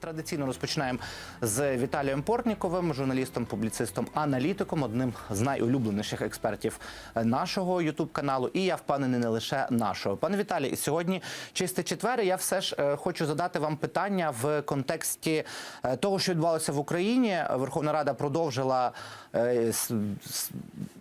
Традиційно розпочинаємо з Віталієм Портніковим, журналістом, публіцистом, аналітиком, одним з найулюбленіших експертів нашого ютуб каналу. І я впевнений не лише нашого. Пане Віталій, сьогодні чистий четвер. Я все ж е, хочу задати вам питання в контексті е, того, що відбувалося в Україні. Верховна Рада продовжила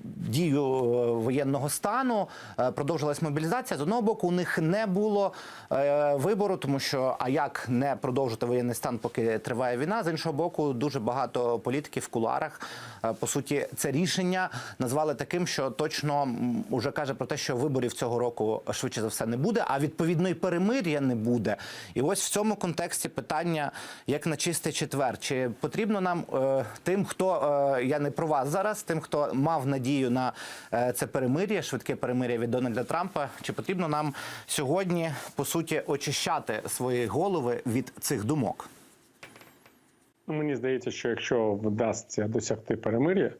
дію е, воєнного стану, е, продовжилась мобілізація. З одного боку, у них не було е, вибору, тому що а як не продовжити воєнний стан, поки триває війна. З іншого боку, дуже багато політиків в кулуарах. е, По суті, це рішення назвали таким, що точно м, уже каже про те, що виборів цього року швидше за все не буде, а відповідно і перемир'я не буде. І ось в цьому контексті питання, як на чистий четвер, чи потрібно нам е, тим, хто е, я не про вас зараз, тим, хто мав надію на е, це перемир'я, швидке перемир'я від Дональда Трампа, чи потрібно нам сьогодні по суті очищати свої голови від цих думок? Ну, Мені здається, що якщо вдасться досягти перемир'я,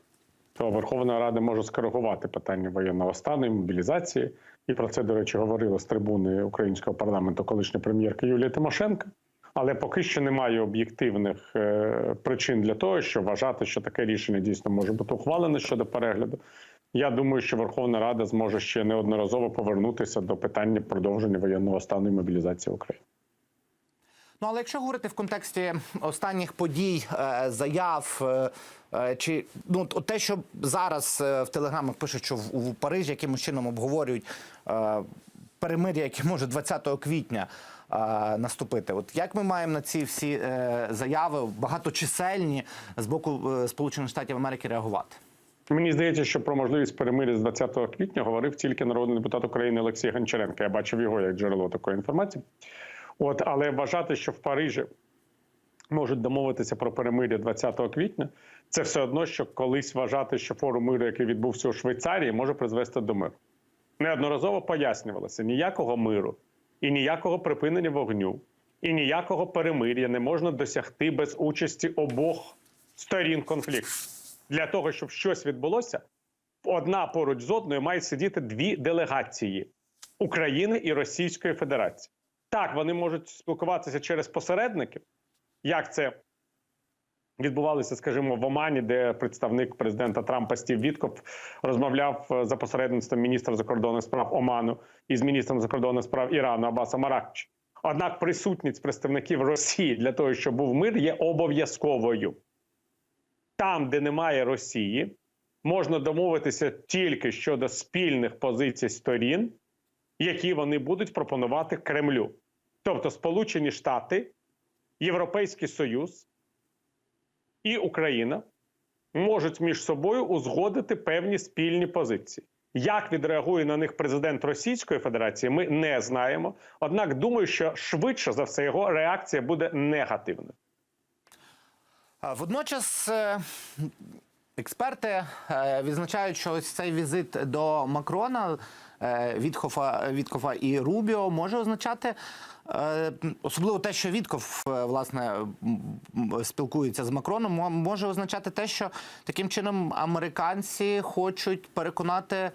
то Верховна Рада може скоригувати питання воєнного стану і мобілізації. І про це, до речі, говорила з трибуни українського парламенту колишня прем'єрка Юлія Тимошенко. Але поки що немає об'єктивних е, причин для того, щоб вважати, що таке рішення дійсно може бути ухвалене щодо перегляду. Я думаю, що Верховна Рада зможе ще неодноразово повернутися до питання продовження воєнного стану і мобілізації України. Ну, але якщо говорити в контексті останніх подій, е, заяв, е, чи ну те, що зараз в телеграмах пишуть, що в, Парижі якимось чином обговорюють перемир'я, яке може 20 квітня е, наступити. От як ми маємо на ці всі е, заяви багаточисельні з боку е, Сполучених Штатів Америки реагувати? Мені здається, що про можливість перемир'я з 20 квітня говорив тільки народний депутат України Олексій Гончаренко. Я бачив його як джерело такої інформації. От, але вважати, що в Парижі можуть домовитися про перемир'я 20 квітня, це все одно, що колись вважати, що форум миру, який відбувся у Швейцарії, може призвести до миру. Неодноразово пояснювалося: ніякого миру і ніякого припинення вогню, і ніякого перемир'я не можна досягти без участі обох сторін конфлікту. Для того, щоб щось відбулося, одна поруч з одною мають сидіти дві делегації України і Російської Федерації. Так, вони можуть спілкуватися через посередників, як це відбувалося, скажімо, в Омані, де представник президента Трампа Стів Вітков розмовляв е, за посередництвом міністра закордонних справ Оману із міністром закордонних справ Ірану Абасом Аракчі. Однак присутність представників Росії для того, щоб був мир, є обов'язковою. Там, де немає Росії, можна домовитися тільки щодо спільних позицій сторін, які вони будуть пропонувати Кремлю. Тобто Сполучені Штати, Європейський Союз і Україна можуть між собою узгодити певні спільні позиції. Як відреагує на них президент Російської Федерації, ми не знаємо. Однак думаю, що швидше за все його реакція буде негативною. Водночас е, експерти е, відзначають, що ось цей візит до Макрона, Вітхофа, Віткофа і Рубіо може означати. е, Особливо те, що Вітков е, власне спілкується з Макроном, може означати те, що таким чином американці хочуть переконати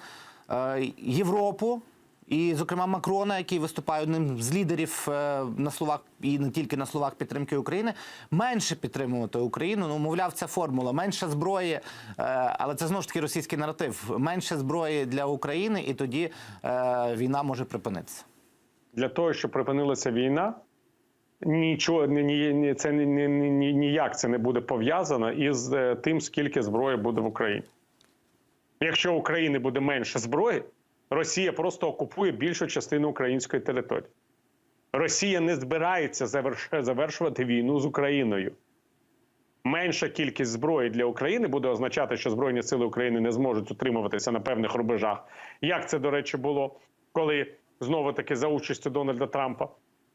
е, Європу і, зокрема, Макрона, який виступає одним з лідерів е, на словах і не тільки на словах підтримки України, менше підтримувати Україну. Ну, мовляв, ця формула менше зброї, е, але це знову ж таки російський наратив. Менше зброї для України, і тоді е, війна може припинитися. для того, щоб припинилася війна, нічого ні, ні, це ні, ні, ні, ніяк це не буде пов'язано із тим, скільки зброї буде в Україні. Якщо України буде менше зброї, Росія просто окупує більшу частину української території. Росія не збирається завершувати війну з Україною. Менша кількість зброї для України буде означати, що Збройні сили України не зможуть утримуватися на певних рубежах. Як це, до речі, було, коли знову таки за участю Дональда Трампа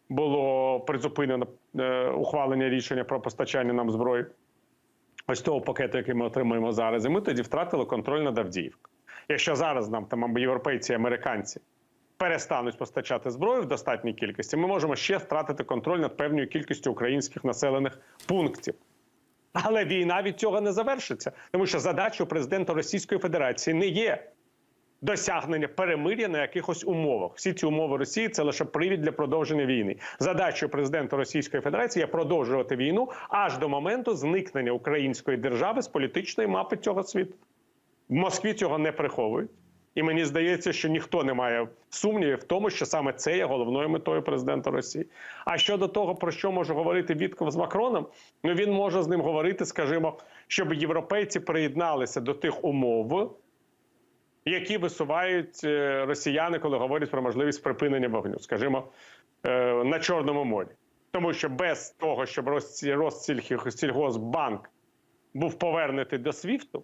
було призупинено е, ухвалення рішення про постачання нам зброї. Ось того пакету, який ми отримуємо зараз, і ми тоді втратили контроль над Авдіївкою. Якщо зараз нам там європейці і американці перестануть постачати зброю в достатній кількості, ми можемо ще втратити контроль над певною кількістю українських населених пунктів. Але війна від цього не завершиться, тому що задача у президента Російської Федерації не є досягнення перемир'я на якихось умовах. Всі ці умови Росії це лише привід для продовження війни. Задачою президента Російської Федерації є продовжувати війну аж до моменту зникнення української держави з політичної мапи цього світу. В Москві цього не приховують. І мені здається, що ніхто не має сумнівів в тому, що саме це є головною метою президента Росії. А щодо того, про що може говорити Вітков з Макроном, ну він може з ним говорити, скажімо, щоб європейці приєдналися до тих умов, які висувають е, росіяни, коли говорять про можливість припинення вогню, скажімо, е, на Чорному морі. Тому що без того, щоб Россільгосбанк був повернутий до СВІФТу,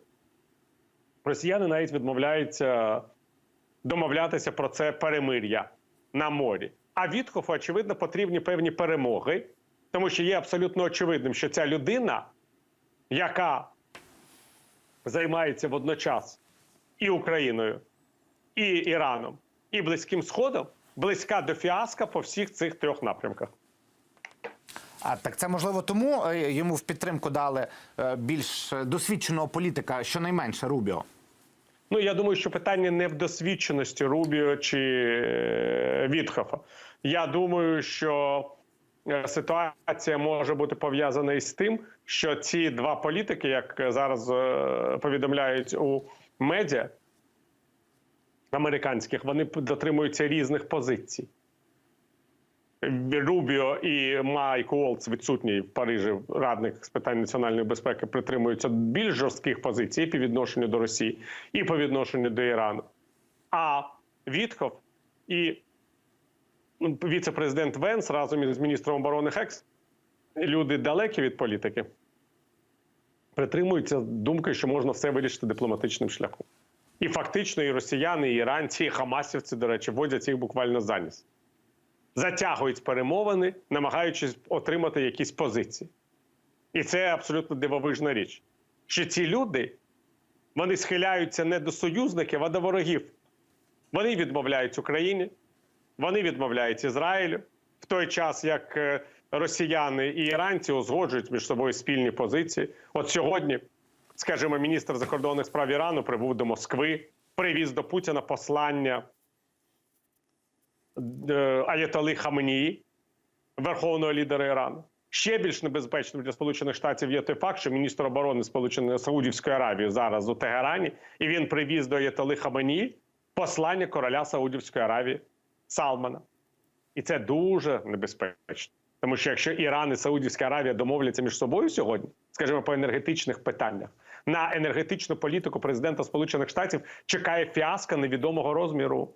росіяни навіть відмовляються домовлятися про це перемир'я на морі. А Вітхофу, очевидно, потрібні певні перемоги, тому що є абсолютно очевидним, що ця людина, яка займається водночас і Україною, і Іраном, і Близьким Сходом, близька до фіаска по всіх цих трьох напрямках. А так це можливо тому е, йому в підтримку дали е, більш е, досвідченого політика, щонайменше Рубіо. Ну я думаю, що питання не в досвідченості Рубіо чи е, Вітхофа. Я думаю, що е, ситуація може бути пов'язана із тим, що ці два політики, як зараз е, повідомляють у медіа американських, вони дотримуються різних позицій. Рубіо і Майк Уолтс, відсутній в Парижі радник з питань національної безпеки, притримуються більш жорстких позицій по відношенню до Росії, і по відношенню до Ірану. А Вітхов і ну, віце-президент Венс разом із міністром оборони Хекс, люди далекі від політики, притримуються думки, що можна все вирішити дипломатичним шляхом. І фактично і росіяни, і іранці, і хамасівці, до речі, водять їх буквально за затягують перемовини, намагаючись отримати якісь позиції. І це абсолютно дивовижна річ. Що ці люди вони схиляються не до союзників, а до ворогів. Вони відмовляють Україні, вони відмовляють Ізраїлю, в той час як е, росіяни і іранці узгоджують між собою спільні позиції. От сьогодні, скажімо, міністр закордонних справ Ірану прибув до Москви, привіз до Путіна послання е, Аятоли Хаменії, верховного лідера Ірану. Ще більш небезпечним для Сполучених Штатів є той факт, що міністр оборони Сполученої Саудівської Аравії зараз у Тегерані, і він привіз до Аятоли Хаменії послання короля Саудівської Аравії Салмана. І це дуже небезпечно. Тому що якщо Іран і Саудівська Аравія домовляться між собою сьогодні, скажімо, по енергетичних питаннях, на енергетичну політику президента Сполучених Штатів чекає фіаска невідомого розміру.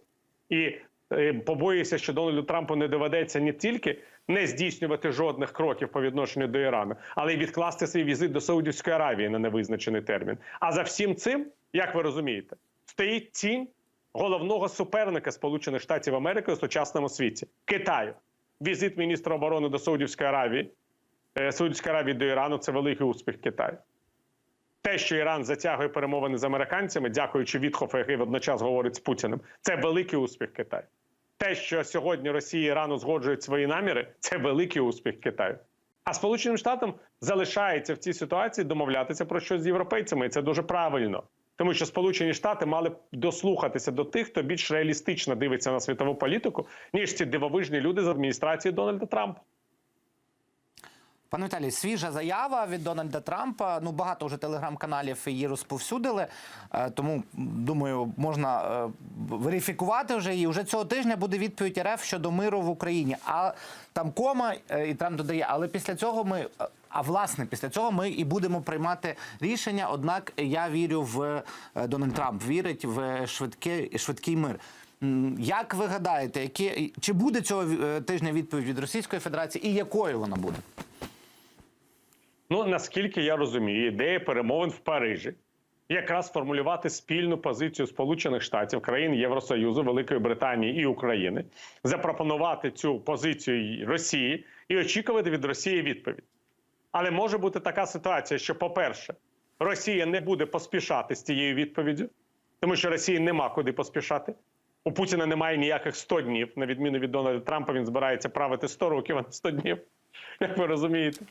І е, побоююся, що Дональду Трампу не доведеться не тільки не здійснювати жодних кроків по відношенню до Ірану, але й відкласти свій візит до Саудівської Аравії на невизначений термін. А за всім цим, як ви розумієте, стоїть тінь головного суперника Сполучених Штатів Америки у сучасному світі Китаю. Візит міністра оборони до Саудівської Аравії, е, Саудівської Аравії до Ірану це великий успіх Китаю. Те, що Іран затягує перемовини з американцями, дякуючи Вітхофу, який водночас говорить з Путіним, це великий успіх Китаю. Те, що сьогодні Росія рано згоджують свої наміри, це великий успіх Китаю. А Сполученим Штатам залишається в цій ситуації домовлятися про щось з європейцями, і це дуже правильно. Тому що Сполучені Штати мали дослухатися до тих, хто більш реалістично дивиться на світову політику, ніж ці дивовижні люди з адміністрації Дональда Трампа. Пане Віталій, свіжа заява від Дональда Трампа. Ну багато вже телеграм-каналів її розповсюдили. Е, Тому думаю, можна е, верифікувати вже і вже цього тижня буде відповідь РФ щодо миру в Україні. А там кома е, і Трамп додає. Але після цього ми. А власне, після цього ми і будемо приймати рішення. Однак я вірю в Дональд Трамп вірить в швидкий швидкий мир. Як ви гадаєте, які чи буде цього тижня відповідь від Російської Федерації і якою вона буде? Ну наскільки я розумію, ідея перемовин в Парижі якраз формулювати спільну позицію Сполучених Штатів, країн Євросоюзу, Великої Британії і України, запропонувати цю позицію Росії і очікувати від Росії відповідь. Але може бути така ситуація, що, по-перше, Росія не буде поспішати з цією відповіддю, тому що Росії нема куди поспішати. У Путіна немає ніяких 100 днів, на відміну від Дональда Трампа, він збирається правити 100 років, а не 100 днів, як ви розумієте.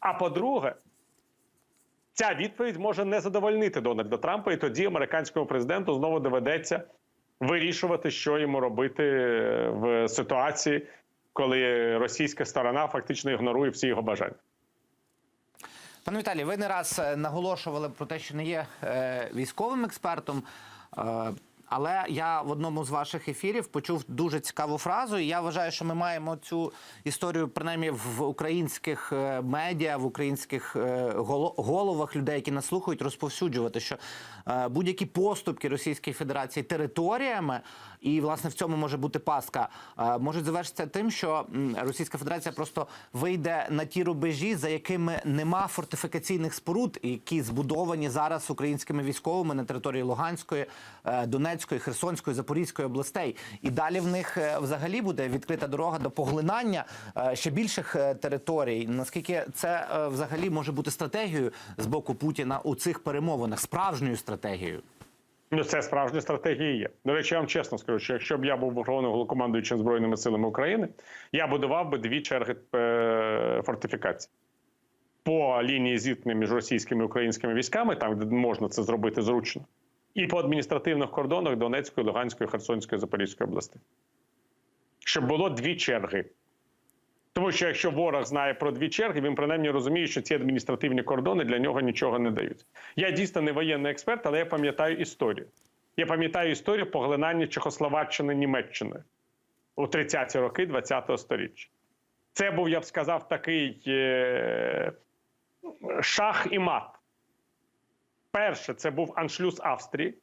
А по-друге, ця відповідь може не задовольнити Дональда Трампа, і тоді американському президенту знову доведеться вирішувати, що йому робити е, в ситуації, коли російська сторона фактично ігнорує всі його бажання. Пане Віталій, ви не раз е, наголошували про те, що не є е, військовим експертом. Але я в одному з ваших ефірів почув дуже цікаву фразу. І я вважаю, що ми маємо цю історію принаймні в українських е, медіа, в українських е, головах людей, які нас слухають, розповсюджувати, що е, будь-які поступки Російської Федерації територіями, і власне в цьому може бути пастка, е, можуть завершитися тим, що Російська Федерація просто вийде на ті рубежі, за якими нема фортифікаційних споруд, які збудовані зараз українськими військовими на території Луганської, е, Донецької, Херсонської, Запорізької областей. І далі в них е, взагалі буде відкрита дорога до поглинання ще більших територій. Наскільки це взагалі може бути стратегією з боку Путіна у цих перемовинах, справжньою стратегією? Ну, це справжня стратегія є. До речі, я вам чесно скажу, що якщо б я був верховним головнокомандуючим збройними силами України, я будував би дві черги е, фортифікацій. По лінії зіткнення між російськими і українськими військами, там де можна це зробити зручно, і по адміністративних кордонах Донецької, Луганської, Херсонської, Запорізької областей. Щоб було дві черги. Тому що якщо ворог знає про дві черги, він принаймні розуміє, що ці адміністративні кордони для нього нічого не дають. Я дійсно не воєнний експерт, але я пам'ятаю історію. Я пам'ятаю історію поглинання Чехословаччини Німеччини у 30-ті роки ХХ століття. Це був, я б сказав, такий е- шах і мат. Перше, це був аншлюз Австрії,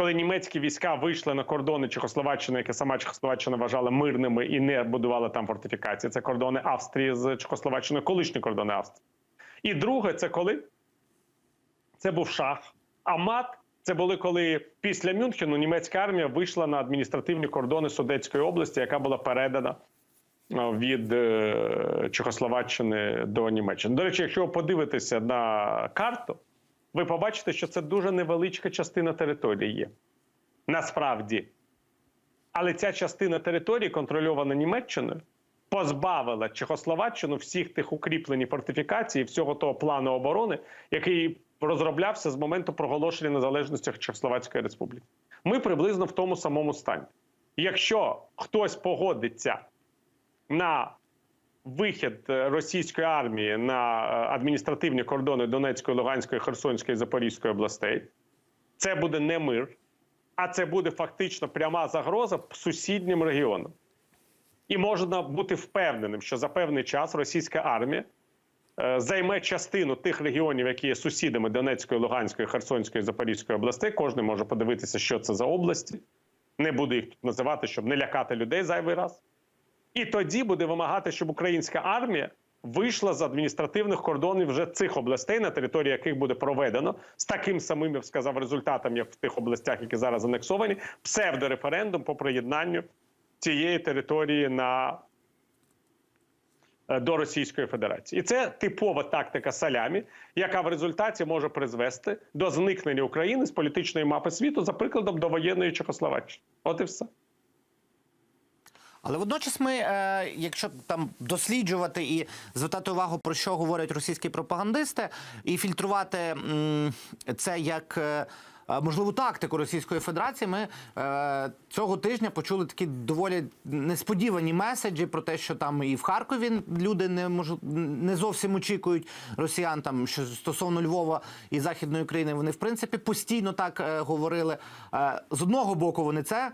коли німецькі війська вийшли на кордони Чехословаччини, яке сама Чехословаччина вважала мирними і не будувала там фортифікації. Це кордони Австрії з Чехословаччиною, колишні кордони Австрії. І друге, це коли це був шах. А мат це були коли після Мюнхену німецька армія вийшла на адміністративні кордони Судетської області, яка була передана е, від е, Чехословаччини до Німеччини. До речі, якщо ви подивитеся на карту, ви побачите, що це дуже невеличка частина території. Насправді. Але ця частина території, контрольована Німеччиною, позбавила Чехословаччину всіх тих укріплень фортифікацій, всього того плану оборони, який розроблявся з моменту проголошення незалежності Чехословацької республіки. Ми приблизно в тому самому стані. Якщо хтось погодиться на вихід е, російської армії на е, адміністративні кордони Донецької, Луганської, Херсонської Запорізької областей, це буде не мир, а це буде фактично пряма загроза сусіднім регіонам. І можна бути впевненим, що за певний час російська армія е, займе частину тих регіонів, які є сусідами Донецької, Луганської, Херсонської, Запорізької областей. Кожен може подивитися, що це за області. Не буду їх тут називати, щоб не лякати людей зайвий раз. І тоді буде вимагати, щоб українська армія вийшла з адміністративних кордонів вже цих областей, на території яких буде проведено з таким самим, я б сказав, результатом, як в тих областях, які зараз анексовані, псевдореферендум по приєднанню цієї території на е, до Російської Федерації, і це типова тактика салямі, яка в результаті може призвести до зникнення України з політичної мапи світу за прикладом до воєнної Чехословаччини. От і все. Але водночас ми, е, якщо там досліджувати і звертати увагу про що говорять російські пропагандисти, і фільтрувати це як. е, Можливу тактику Російської Федерації ми е, цього тижня почули такі доволі несподівані меседжі про те, що там і в Харкові люди не мож... не зовсім очікують росіян. Там що стосовно Львова і Західної України, вони в принципі постійно так говорили. З одного боку, вони це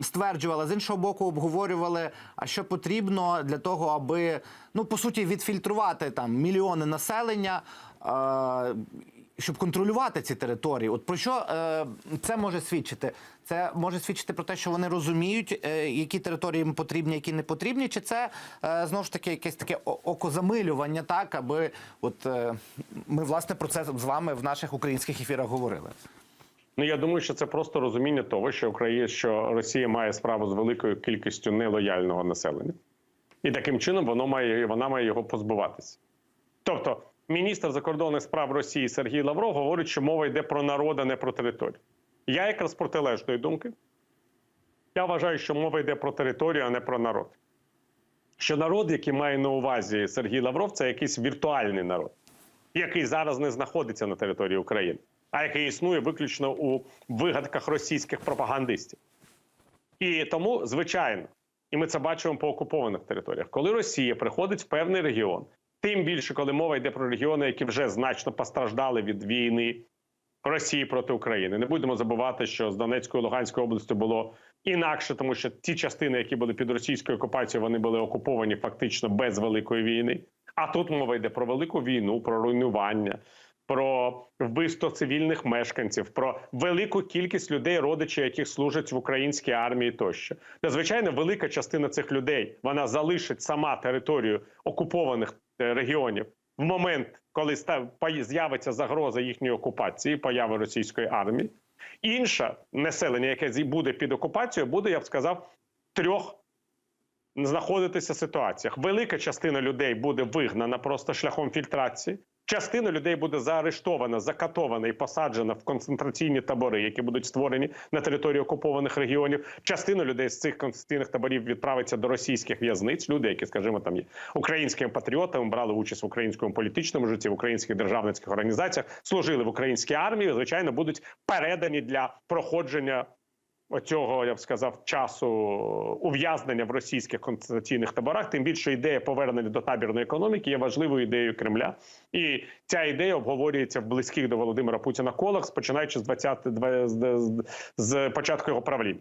стверджували, з іншого боку, обговорювали, а що потрібно для того, аби ну по суті відфільтрувати там мільйони населення. Е, щоб контролювати ці території, от про що е, це може свідчити? Це може свідчити про те, що вони розуміють, е, які території їм потрібні, які не потрібні, чи це е, знову ж таки якесь таке окозамилювання, так аби от е, ми власне про це з вами в наших українських ефірах говорили. Ну я думаю, що це просто розуміння того, що Україна, що Росія має справу з великою кількістю нелояльного населення, і таким чином воно має вона має його позбуватися. Тобто, міністр закордонних справ Росії Сергій Лавров говорить, що мова йде про народ, а не про територію. Я якраз протилежної думки. Я вважаю, що мова йде про територію, а не про народ. Що народ, який має на увазі Сергій Лавров, це якийсь віртуальний народ, який зараз не знаходиться на території України. А який існує виключно у вигадках російських пропагандистів. І тому, звичайно, і ми це бачимо по окупованих територіях, коли Росія приходить в певний регіон, тим більше, коли мова йде про регіони, які вже значно постраждали від війни Росії проти України. Не будемо забувати, що з Донецької Луганської області було інакше, тому що ті частини, які були під російською окупацією, вони були окуповані фактично без великої війни. А тут мова йде про велику війну, про руйнування, про вбивство цивільних мешканців, про велику кількість людей, родичі, яких служать в українській армії, тощо. Звичайно, велика частина цих людей вона залишить сама територію окупованих е, регіонів в момент, коли з'явиться загроза їхньої окупації, появи російської армії. Інше населення, яке буде під окупацією, буде, я б сказав, трьох знаходитися ситуаціях. Велика частина людей буде вигнана просто шляхом фільтрації. Частина людей буде заарештована, закатована і посаджена в концентраційні табори, які будуть створені на території окупованих регіонів. Частина людей з цих концентраційних таборів відправиться до російських в'язниць. Люди, які, скажімо, там є українськими патріотами, брали участь в українському політичному житті, в українських державницьких організаціях, служили в українській армії. Звичайно, будуть передані для проходження оцього, я б сказав, часу ув'язнення в російських концентраційних таборах. Тим більше ідея повернення до табірної економіки є важливою ідеєю Кремля, і ця ідея обговорюється в близьких до Володимира Путіна колах, починаючи з 20, з, з, початку його правління.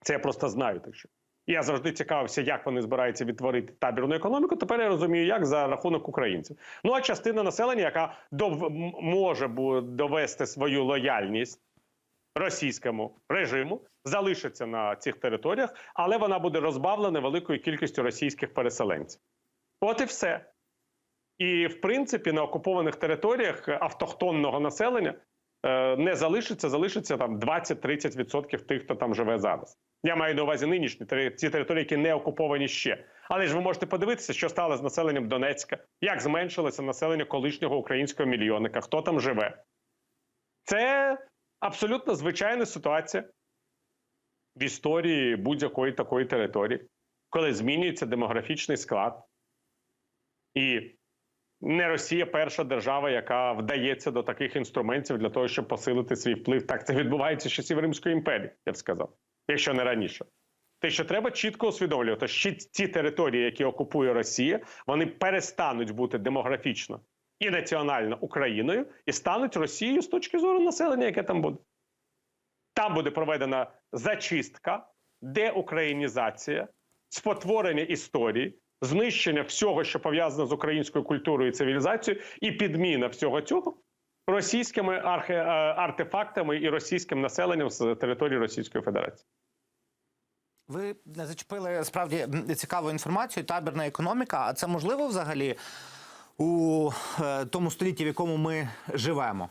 Це я просто знаю. Так що я завжди цікавився, як вони збираються відтворити табірну економіку. Тепер я розумію, як за рахунок українців. Ну а частина населення, яка дов... може довести свою лояльність російському режиму, залишиться на цих територіях, але вона буде розбавлена великою кількістю російських переселенців. От і все. І в принципі на окупованих територіях автохтонного населення е, не залишиться, залишиться там 20-30% тих, хто там живе зараз. Я маю на увазі нинішні ці території, які не окуповані ще. Але ж ви можете подивитися, що стало з населенням Донецька, як зменшилося населення колишнього українського мільйонника, хто там живе. Це абсолютно звичайна ситуація в історії будь-якої такої території, коли змінюється демографічний склад. І не Росія перша держава, яка вдається до таких інструментів для того, щоб посилити свій вплив. Так це відбувається з часів Римської імперії, я б сказав, якщо не раніше. Те, що треба чітко усвідомлювати, що ті території, які окупує Росія, вони перестануть бути демографічно і національно Україною, і стануть Росією з точки зору населення, яке там буде. Там буде проведена зачистка, деукраїнізація, спотворення історії, знищення всього, що пов'язано з українською культурою і цивілізацією, і підміна всього цього російськими архе- е, артефактами і російським населенням з території Російської Федерації. Ви зачепили справді цікаву інформацію. Табірна економіка. А це можливо взагалі у е, тому столітті, в якому ми живемо?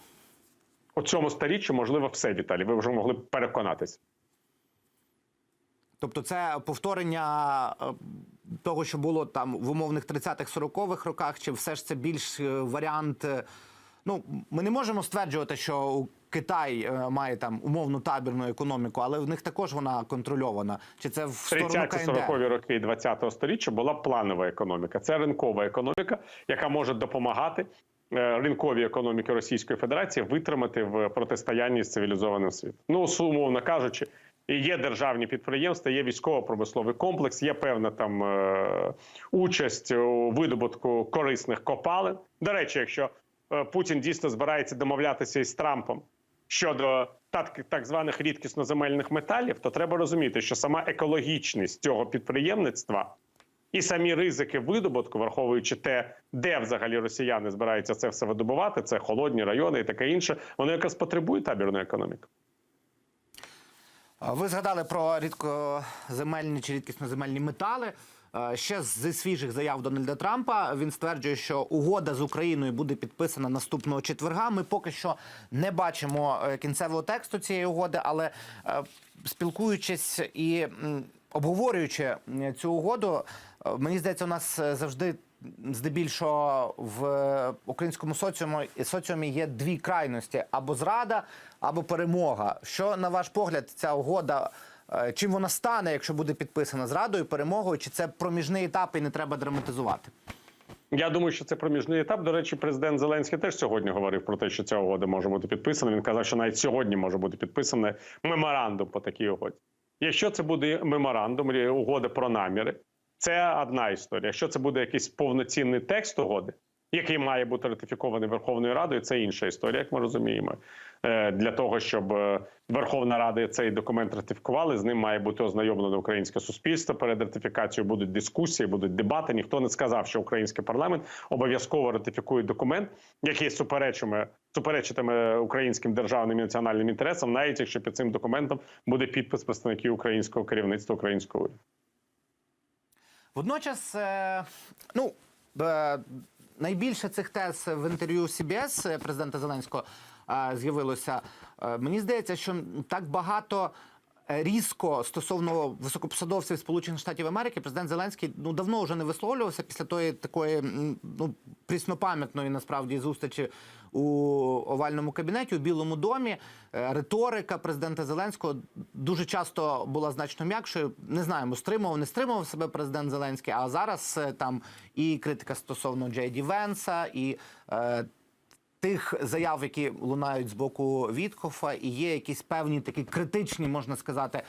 У цьому сторіччі можливо все, Віталій. Ви вже могли б переконатися. Тобто, це повторення е, того, що було там в умовних 30-х, 40-х роках, чи все ж це більш е, варіант? Ну, ми не можемо стверджувати, що Китай е, має там умовну табірну економіку, але в них також вона контрольована. Чи це в сторону 30-40-ві роки 20-го сторіччя була планова економіка. Це ринкова економіка, яка може допомагати е, ринковій економіки Російської Федерації витримати в протистоянні з цивілізованим світом. Ну, умовно кажучи, є державні підприємства, є військово-промисловий комплекс, є певна там е, участь у видобутку корисних копалин. До речі, якщо Путін дійсно збирається домовлятися із Трампом щодо так, так званих рідкісноземельних металів, то треба розуміти, що сама екологічність цього підприємництва і самі ризики видобутку, враховуючи те, де взагалі росіяни збираються це все видобувати, це холодні райони і таке інше, воно якраз потребує табірної економіки. Ви згадали про рідкоземельні чи рідкісноземельні метали. Е, Ще зі свіжих заяв Дональда Трампа він стверджує, що угода з Україною буде підписана наступного четверга. Ми поки що не бачимо е, кінцевого тексту цієї угоди, але е, спілкуючись і обговорюючи цю угоду, мені здається, у нас завжди здебільшого в українському соціумі, соціумі є дві крайності: або зрада, або перемога. Що на ваш погляд, ця угода? Е, Чим вона стане, якщо буде підписана зрадою, перемогою, чи це проміжний етап і не треба драматизувати? Я думаю, що це проміжний етап. До речі, президент Зеленський теж сьогодні говорив про те, що ця угода може бути підписана. Він казав, що навіть сьогодні може бути підписаний меморандум по такій угоді. Якщо це буде меморандум, угода про наміри, це одна історія. Якщо це буде якийсь повноцінний текст угоди, який має бути ратифікований Верховною Радою, це інша історія, як ми розуміємо. Е, Для того, щоб е, Верховна Рада цей документ ратифікувала, з ним має бути ознайомлено українське суспільство. Перед ратифікацією будуть дискусії, будуть дебати. Ніхто не сказав, що український парламент обов'язково ратифікує документ, який суперечиме суперечитиме українським державним і національним інтересам, навіть якщо під цим документом буде підпис представників українського керівництва українського. Водночас, е, ну найбільше цих тез в інтерв'ю CBS президента Зеленського е, з'явилося. Е, Мені здається, що так багато. е, Різко стосовно високопосадовців Сполучених Штатів Америки президент Зеленський ну давно вже не висловлювався після тої такої ну пріснопам'ятної насправді зустрічі у овальному кабінеті у Білому домі. Е, Риторика президента Зеленського дуже часто була значно м'якшою. Не знаємо, стримував, не стримував себе президент Зеленський. А зараз е, там і критика стосовно Джей Ді Венса, і е, тих заяв, які лунають з боку Віткофа, і є якісь певні такі критичні, можна сказати.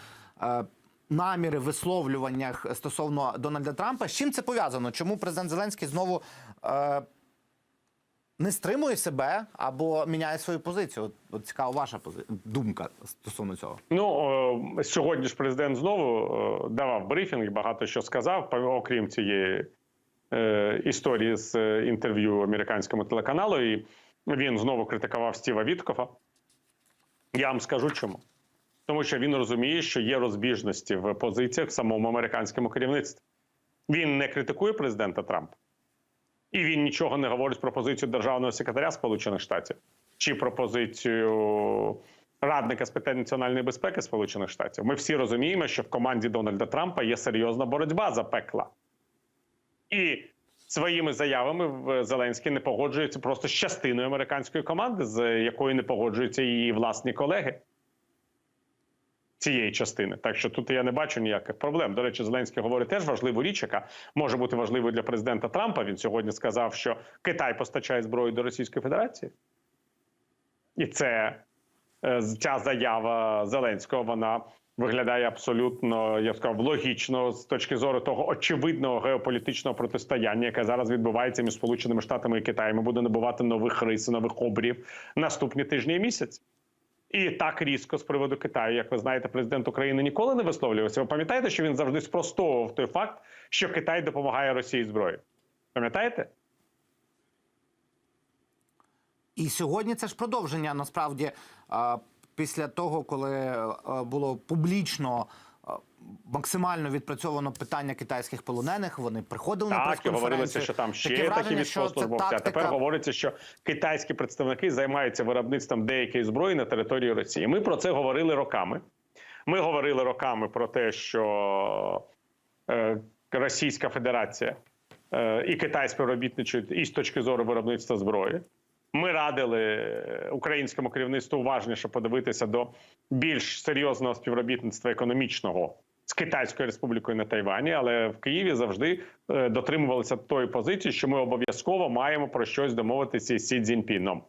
е, Наміри висловлюваннях стосовно Дональда Трампа. З чим це пов'язано? Чому президент Зеленський знову е, не стримує себе або міняє свою позицію? От, от цікава ваша пози... думка стосовно цього. Ну е, сьогодні ж президент знову е, давав брифінг, багато що сказав, окрім цієї е, історії з інтерв'ю американському телеканалу. І він знову критикував Стіва Віткофа. Я вам скажу чому. Тому що він розуміє, що є розбіжності в позиціях в самому американському керівництві. Він не критикує президента Трампа, і він нічого не говорить про позицію державного секретаря Сполучених Штатів чи про позицію радника з питань національної безпеки Сполучених Штатів. Ми всі розуміємо, що в команді Дональда Трампа є серйозна боротьба за пекла. І своїми заявами Зеленський не погоджується просто з частиною американської команди, з якою не погоджуються її власні колеги цієї частини. Так що тут я не бачу ніяких проблем. До речі, Зеленський говорить теж важливу річ, яка може бути важливою для президента Трампа. Він сьогодні сказав, що Китай постачає зброю до Російської Федерації, і це е, ця заява Зеленського вона виглядає абсолютно я б сказав, логічно з точки зору того очевидного геополітичного протистояння, яке зараз відбувається між Сполученими Штатами і Китаєм, буде набувати нових рис, нових обрів наступні тижні і місяці. І так різко з приводу Китаю, як ви знаєте, президент України ніколи не висловлювався. Ви пам'ятаєте, що він завжди спростовував той факт, що Китай допомагає Росії зброєю? Пам'ятаєте? І сьогодні це ж продовження насправді після того, коли було публічно. Максимально відпрацьовано питання китайських полонених. Вони приходили на Так, і прес-конференцію. говорилося, що там ще такі це військовослужбовці. А тепер говориться, що китайські представники займаються виробництвом деякої зброї на території Росії. Ми про це говорили роками. Ми говорили роками про те, що е, Російська Федерація е, і Китай співробітничають і з точки зору виробництва зброї. Ми радили українському керівництву уважніше подивитися до більш серйозного співробітництва економічного з Китайською республікою на Тайвані, але в Києві завжди е, дотримувалися тої позиції, що ми обов'язково маємо про щось домовитися з Сі Цзіньпіном.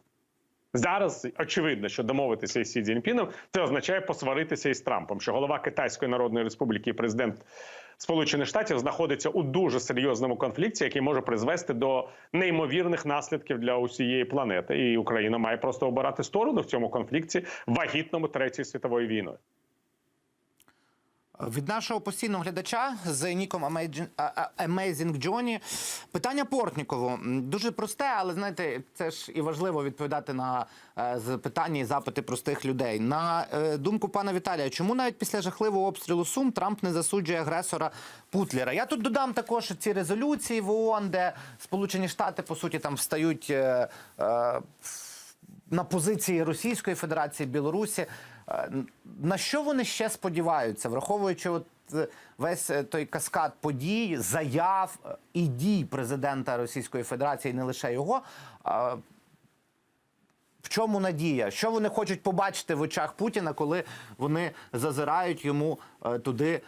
Зараз очевидно, що домовитися із Сі Цзіньпіном це означає посваритися із Трампом, що голова Китайської Народної Республіки і президент Сполучених Штатів знаходиться у дуже серйозному конфлікті, який може призвести до неймовірних наслідків для усієї планети. І Україна має просто обирати сторону в цьому конфлікті вагітному третьої світової війною. Від нашого постійного глядача з ніком Amazing- Johnny питання Портнікову дуже просте, але знаєте, це ж і важливо відповідати на е, запитання і запити простих людей. На е, думку пана Віталія, чому навіть після жахливого обстрілу Сум Трамп не засуджує агресора Путлера? Я тут додам також ці резолюції в ООН, де Сполучені Штати по суті там встають. Е, на позиції Російської Федерації, Білорусі. На що вони ще сподіваються, враховуючи от е, весь е, той каскад подій, заяв е, і дій президента Російської Федерації, не лише його. В чому надія? Що вони хочуть побачити в очах Путіна, коли вони зазирають йому туди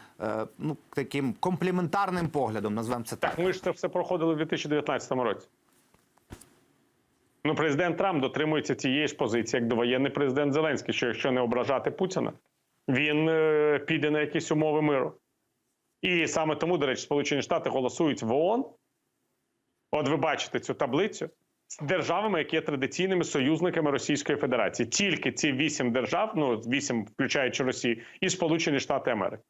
ну таким компліментарним поглядом? Назвемо це так. Так, ми ж це все проходили у 2019 році. Ну, президент Трамп дотримується цієї ж позиції, як довоєнний президент Зеленський, що якщо не ображати Путіна, він е, піде на якісь умови миру. І саме тому, до речі, Сполучені Штати голосують в ООН. От ви бачите цю таблицю з державами, які є традиційними союзниками Російської Федерації. Тільки ці вісім держав, ну вісім, включаючи Росію, і Сполучені Штати Америки.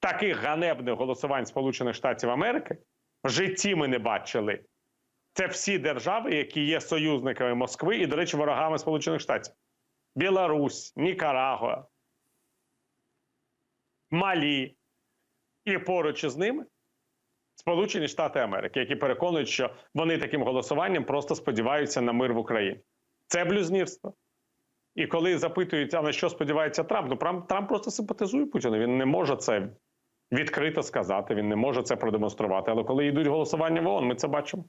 Таких ганебних голосувань Сполучених Штатів Америки в житті ми не бачили. Це всі держави, які є союзниками Москви і, до речі, ворогами Сполучених Штатів: Білорусь, Нікарагуа, Малі. І поруч із ними Сполучені Штати Америки, які переконують, що вони таким голосуванням просто сподіваються на мир в Україні. Це блюзнірство. І коли запитують, а на що сподівається Трамп, ну Трамп, Трамп просто симпатизує Путіну. Він не може це відкрито сказати, він не може це продемонструвати. Але коли йдуть голосування в ООН, ми це бачимо.